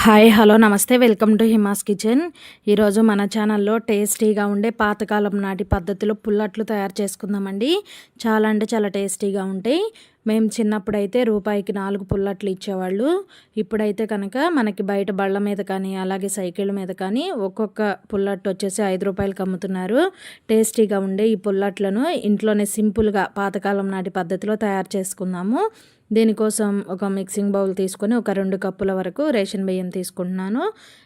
Hi hello నమస్తే welcome to Hima's kitchen. ఈరోజు మన ఛానల్లో టేస్టీగా ఉండే పాతకాలం నాటి పద్ధతిలో పుల్లట్లు తయారు చేసుకుందామండి. చాలా అంటే చాలా టేస్టీగా ఉంటాయి. మేము చిన్నప్పుడైతే రూపాయికి నాలుగు పుల్లట్లు ఇచ్చేవాళ్ళు. ఇప్పుడైతే కనుక మనకి బయట బళ్ళ మీద కానీ అలాగే సైకిళ్ళ మీద కానీ ఒక్కొక్క పుల్లట్టు వచ్చేసి ఐదు రూపాయలకి అమ్ముతున్నారు. టేస్టీగా ఉండే ఈ పుల్లట్లను ఇంట్లోనే సింపుల్గా పాతకాలం నాటి పద్ధతిలో తయారు చేసుకుందాము. దీనికోసం ఒక మిక్సింగ్ బౌల్ తీసుకొని ఒక రెండు కప్పుల వరకు రేషన్ బియ్యం తీసుకుంటున్నాను.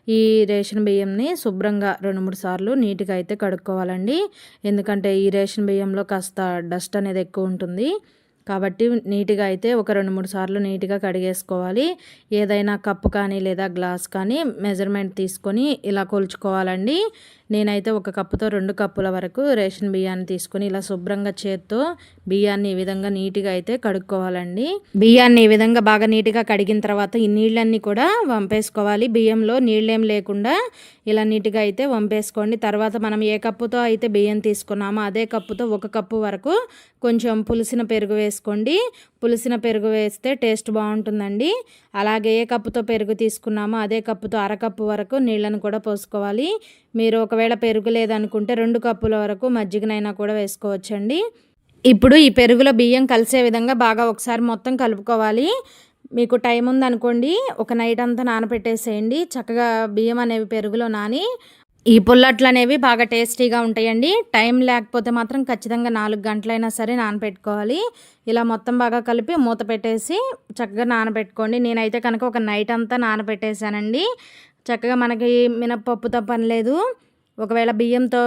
ఈ రేషన్ బియ్యంని శుభ్రంగా రెండు మూడు సార్లు నీట్గా అయితే కడుక్కోవాలండి. ఎందుకంటే ఈ రేషన్ బియ్యంలో కాస్త డస్ట్ అనేది ఎక్కువ ఉంటుంది. కాబట్టి నీట్గా అయితే ఒక రెండు మూడు సార్లు నీట్గా కడిగేసుకోవాలి. ఏదైనా కప్పు కానీ లేదా గ్లాస్ కానీ మెజర్మెంట్ తీసుకొని ఇలా కొలుచుకోవాలండి. నేనైతే ఒక కప్పుతో రెండు కప్పుల వరకు రేషన్ బియ్యాన్ని తీసుకొని ఇలా శుభ్రంగా చేత్తో బియ్యాన్ని ఈ విధంగా నీట్గా అయితే కడుక్కోవాలండి. బియ్యాన్ని ఈ విధంగా బాగా నీట్గా కడిగిన తర్వాత ఈ నీళ్ళన్నీ కూడా వంపేసుకోవాలి. బియ్యంలో నీళ్ళేం లేకుండా ఇలా నీట్గా అయితే వంపేసుకోండి. తర్వాత మనం ఏ కప్పుతో అయితే బియ్యం తీసుకున్నామో అదే కప్పుతో ఒక కప్పు వరకు కొంచెం పులిసిన పెరుగు వేసుకోండి. పులిసిన పెరుగు వేస్తే టేస్ట్ బాగుంటుందండి. అలాగే ఏ కప్పుతో పెరుగు తీసుకున్నామో అదే కప్పుతో అరకప్పు వరకు నీళ్ళను కూడా పోసుకోవాలి. మీరు ఒకవేళ పెరుగు లేదనుకుంటే రెండు కప్పుల వరకు మజ్జిగనైనా కూడా వేసుకోవచ్చండి. ఇప్పుడు ఈ పెరుగులో బియ్యం కలిసే విధంగా బాగా ఒకసారి మొత్తం కలుపుకోవాలి. మీకు టైం ఉందనుకోండి ఒక నైట్ అంతా నానపెట్టేసేయండి. చక్కగా బియ్యం అనేవి పెరుగులో నాని ఈ పుల్లట్లు అనేవి బాగా టేస్టీగా ఉంటాయండి. టైం లేకపోతే మాత్రం ఖచ్చితంగా నాలుగు గంటలైనా సరే నానబెట్టుకోవాలి ఇలా మొత్తం బాగా కలిపి మూత పెట్టేసి చక్కగా నానబెట్టుకోండి. నేనైతే కనుక ఒక నైట్ అంతా నానబెట్టేశానండి. చక్కగా మనకి మినప్పప్పుతో పని లేదు. ఒకవేళ బియ్యంతో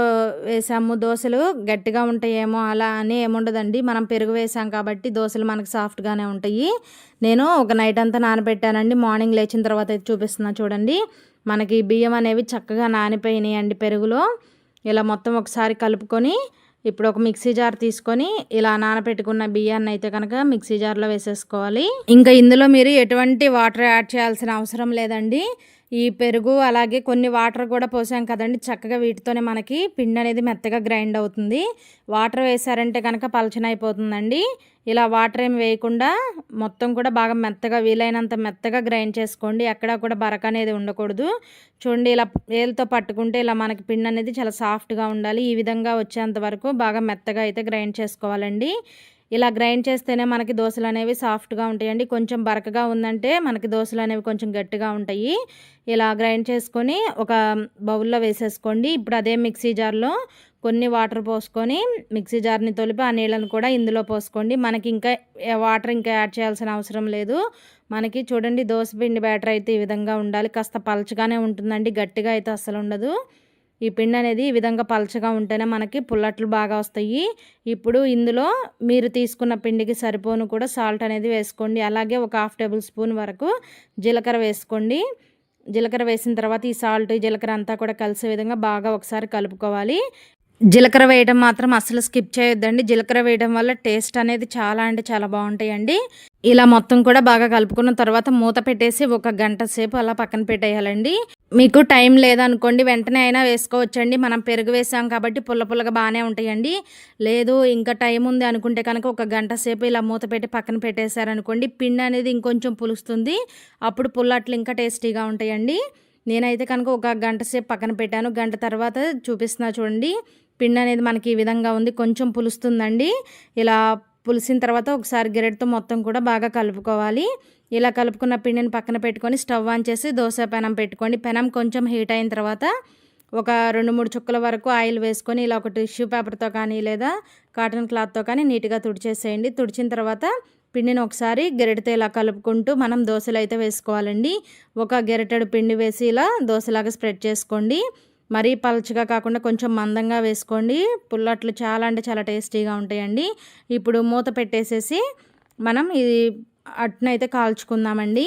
వేసాము దోశలు గట్టిగా ఉంటాయేమో అలా అని ఏముండదండి. మనం పెరుగు వేసాం కాబట్టి దోశలు మనకు సాఫ్ట్గానే ఉంటాయి. నేను ఒక నైట్ అంతా నానబెట్టానండి. మార్నింగ్ లేచిన తర్వాత అయితే చూపిస్తున్నా చూడండి. మనకి బియ్యం అనేవి చక్కగా నానిపోయినాయండి పెరుగులో. ఇలా మొత్తం ఒకసారి కలుపుకొని ఇప్పుడు ఒక మిక్సీ జార్ తీసుకొని ఇలా నానపెట్టుకున్న బియ్యాన్ని అయితే కనుక మిక్సీ జార్లో వేసేసుకోవాలి. ఇంకా ఇందులో మీరు ఎటువంటి వాటర్ యాడ్ చేయాల్సిన అవసరం లేదండి. ఈ పెరుగు అలాగే కొన్ని వాటర్ కూడా పోసాం కదండి. చక్కగా వీటితోనే మనకి పిండి అనేది మెత్తగా గ్రైండ్ అవుతుంది. వాటర్ వేసారంటే కనుక పలచన అయిపోతుందండి ఇలా వాటర్ ఏమి వేయకుండా మొత్తం కూడా బాగా మెత్తగా వీలైనంత మెత్తగా గ్రైండ్ చేసుకోండి. ఎక్కడా కూడా బరక అనేది ఉండకూడదు. చూడండి ఇలా వేలతో పట్టుకుంటే ఇలా మనకి పిండి అనేది చాలా సాఫ్ట్గా ఉండాలి. ఈ విధంగా వచ్చేంత వరకు బాగా మెత్తగా అయితే గ్రైండ్ చేసుకోవాలండి. ఇలా గ్రైండ్ చేస్తేనే మనకి దోశలు అనేవి సాఫ్ట్గా ఉంటాయండి. కొంచెం బరకగా ఉందంటే మనకి దోశలు అనేవి కొంచెం గట్టిగా ఉంటాయి. ఇలా గ్రైండ్ చేసుకొని ఒక బౌల్లో వేసేసుకోండి. ఇప్పుడు అదే మిక్సీ జార్లో కొన్ని వాటర్ పోసుకొని మిక్సీ జార్ని తొలిపి ఆ నీళ్ళను కూడా ఇందులో పోసుకోండి. మనకి ఇంకా వాటర్ ఇంకా యాడ్ చేయాల్సిన అవసరం లేదు. మనకి చూడండి దోశ పిండి బ్యాటర్ అయితే ఈ విధంగా ఉండాలి. కాస్త పలచగానే ఉంటుందండి. గట్టిగా అయితే అసలు ఉండదు. ఈ పిండి అనేది ఈ విధంగా పలచగా ఉంటేనే మనకి పుల్లట్లు బాగా వస్తాయి. ఇప్పుడు ఇందులో మీరు తీసుకున్న పిండికి సరిపోను కూడా సాల్ట్ అనేది వేసుకోండి. అలాగే ఒక హాఫ్ టేబుల్ స్పూన్ వరకు జీలకర్ర వేసుకోండి. జీలకర్ర వేసిన తర్వాత ఈ సాల్ట్ జీలకర్ర అంతా కూడా కలిసే విధంగా బాగా ఒకసారి కలుపుకోవాలి. జీలకర్ర వేయడం మాత్రం అసలు స్కిప్ చేయొద్దండి. జీలకర్ర వేయడం వల్ల టేస్ట్ అనేది చాలా అంటే చాలా బాగుంటాయండి. ఇలా మొత్తం కూడా బాగా కలుపుకున్న తర్వాత మూత పెట్టేసి ఒక గంట సేపు అలా పక్కన పెట్టేయాలండి. మీకు టైం లేదనుకోండి వెంటనే అయినా వేసుకోవచ్చండి. మనం పెరుగు వేసాం కాబట్టి పుల్ల పుల్లగా బాగానే ఉంటాయండి. లేదు ఇంకా టైం ఉంది అనుకుంటే కనుక ఒక గంట సేపు ఇలా మూత పెట్టి పక్కన పెట్టేశారనుకోండి పిండి అనేది ఇంకొంచెం పులుస్తుంది. అప్పుడు పుల్లట్లు ఇంకా టేస్టీగా ఉంటాయండి. నేనైతే కనుక ఒక గంట సేపు పక్కన పెట్టాను. గంట తర్వాత చూపిస్తున్నా చూడండి. పిండి అనేది మనకి ఈ విధంగా ఉంది. కొంచెం పులుస్తుందండి. ఇలా పులిసిన తర్వాత ఒకసారి గెరెట్తో మొత్తం కూడా బాగా కలుపుకోవాలి. ఇలా కలుపుకున్న పిండిని పక్కన పెట్టుకొని స్టవ్ ఆన్ చేసి దోశ పెనం పెట్టుకోండి. పెనం కొంచెం హీట్ అయిన తర్వాత ఒక రెండు మూడు చుక్కల వరకు ఆయిల్ వేసుకొని ఇలా ఒక టిష్యూ పేపర్తో కానీ లేదా కాటన్ క్లాత్తో కానీ నీట్గా తుడిచేసేయండి. తుడిచిన తర్వాత పిండిని ఒకసారి గెరెటితో ఇలా కలుపుకుంటూ మనం దోశలు అయితే వేసుకోవాలండి. ఒక గెరెటెడు పిండి వేసి ఇలా దోశలాగా స్ప్రెడ్ చేసుకోండి. మరీ పలుచగా కాకుండా కొంచెం మందంగా వేసుకోండి. పుల్లట్లు చాలా అంటే చాలా టేస్టీగా ఉంటాయండి. ఇప్పుడు మూత పెట్టేసేసి మనం ఇది అట్నైతే కాల్చుకుందామండి.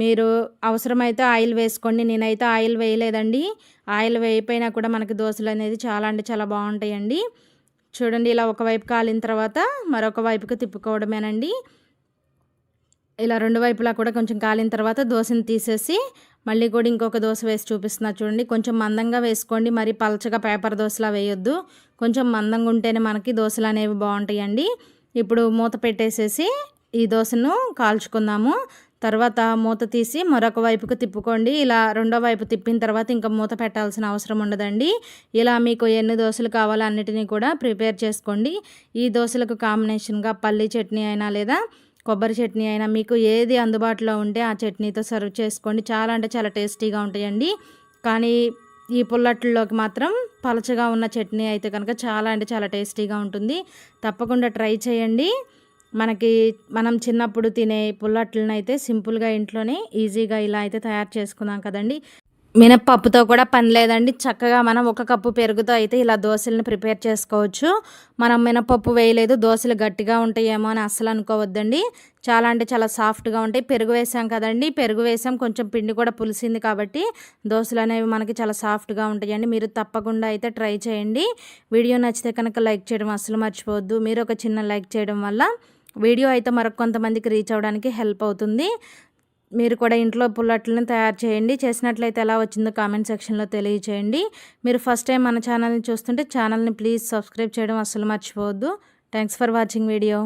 మీరు అవసరమైతే ఆయిల్ వేసుకోండి. నేనైతే ఆయిల్ వేయలేదండి. ఆయిల్ వేయిపోయినా కూడా మనకి దోశలు అనేది చాలా అంటే చాలా బాగుంటాయండి. చూడండి ఇలా ఒకవైపు కాలిన తర్వాత మరొక వైపుకి తిప్పుకోవడమేనండి. ఇలా రెండు వైపులా కూడా కొంచెం కాలిన తర్వాత దోశని తీసేసి మళ్ళీ కూడా ఇంకొక దోశ వేసి చూపిస్తున్నా చూడండి. కొంచెం మందంగా వేసుకోండి. మరి పలచగా పేపర్ దోశలా వేయొద్దు. కొంచెం మందంగా ఉంటేనే మనకి దోశలు అనేవి బాగుంటాయండి. ఇప్పుడు మూత పెట్టేసేసి ఈ దోశను కాల్చుకుందాము. తర్వాత మూత తీసి మరొక వైపుకు తిప్పుకోండి. ఇలా రెండో వైపు తిప్పిన తర్వాత ఇంకా మూత పెట్టాల్సిన అవసరం ఉండదండి. ఇలా మీకు ఎన్ని దోశలు కావాలో అన్నిటినీ కూడా ప్రిపేర్ చేసుకోండి. ఈ దోశలకు కాంబినేషన్గా పల్లీ చట్నీ అయినా లేదా కొబ్బరి చట్నీ అయినా మీకు ఏది అందుబాటులో ఉంటే ఆ చట్నీతో సర్వ్ చేసుకోండి. చాలా అంటే చాలా టేస్టీగా ఉంటాయండి. కానీ ఈ పుల్లట్లలోకి మాత్రం పలచగా ఉన్న చట్నీ అయితే కనుక చాలా అంటే చాలా టేస్టీగా ఉంటుంది. తప్పకుండా ట్రై చేయండి. మనకి మనం చిన్నప్పుడు తినే పుల్లట్లను అయితే సింపుల్గా ఇంట్లోనే ఈజీగా ఇలా అయితే తయారు చేసుకున్నాం కదండి. మినప్పప్పుతో కూడా పని లేదండి. చక్కగా మనం ఒక కప్పు పెరుగుతో అయితే ఇలా దోశలను ప్రిపేర్ చేసుకోవచ్చు. మనం మినపప్పు వేయలేదు దోశలు గట్టిగా ఉంటాయేమో అని అస్సలు అనుకోవద్దండి. చాలా అంటే చాలా సాఫ్ట్గా ఉంటాయి. పెరుగు వేసాం కదండి పెరుగు వేసాం. కొంచెం పిండి కూడా పులిసింది కాబట్టి దోశలు అనేవి మనకి చాలా సాఫ్ట్గా ఉంటాయండి. మీరు తప్పకుండా అయితే ట్రై చేయండి. వీడియో నచ్చితే కనుక లైక్ చేయడం అస్సలు మర్చిపోవద్దు. మీరు ఒక చిన్న లైక్ చేయడం వల్ల వీడియో అయితే మరొక కొంతమందికి రీచ్ అవ్వడానికి హెల్ప్ అవుతుంది. మీరు కూడా ఇంట్లో పుల్లట్లను తయారు చేయండి. చేసినట్లయితే ఎలా వచ్చిందో కామెంట్ సెక్షన్లో తెలియచేయండి. మీరు ఫస్ట్ టైం మన ఛానల్ని చూస్తుంటే ఛానల్ని ప్లీజ్ సబ్స్క్రైబ్ చేయడం అస్సలు మర్చిపోవద్దు. Thanks for watching video.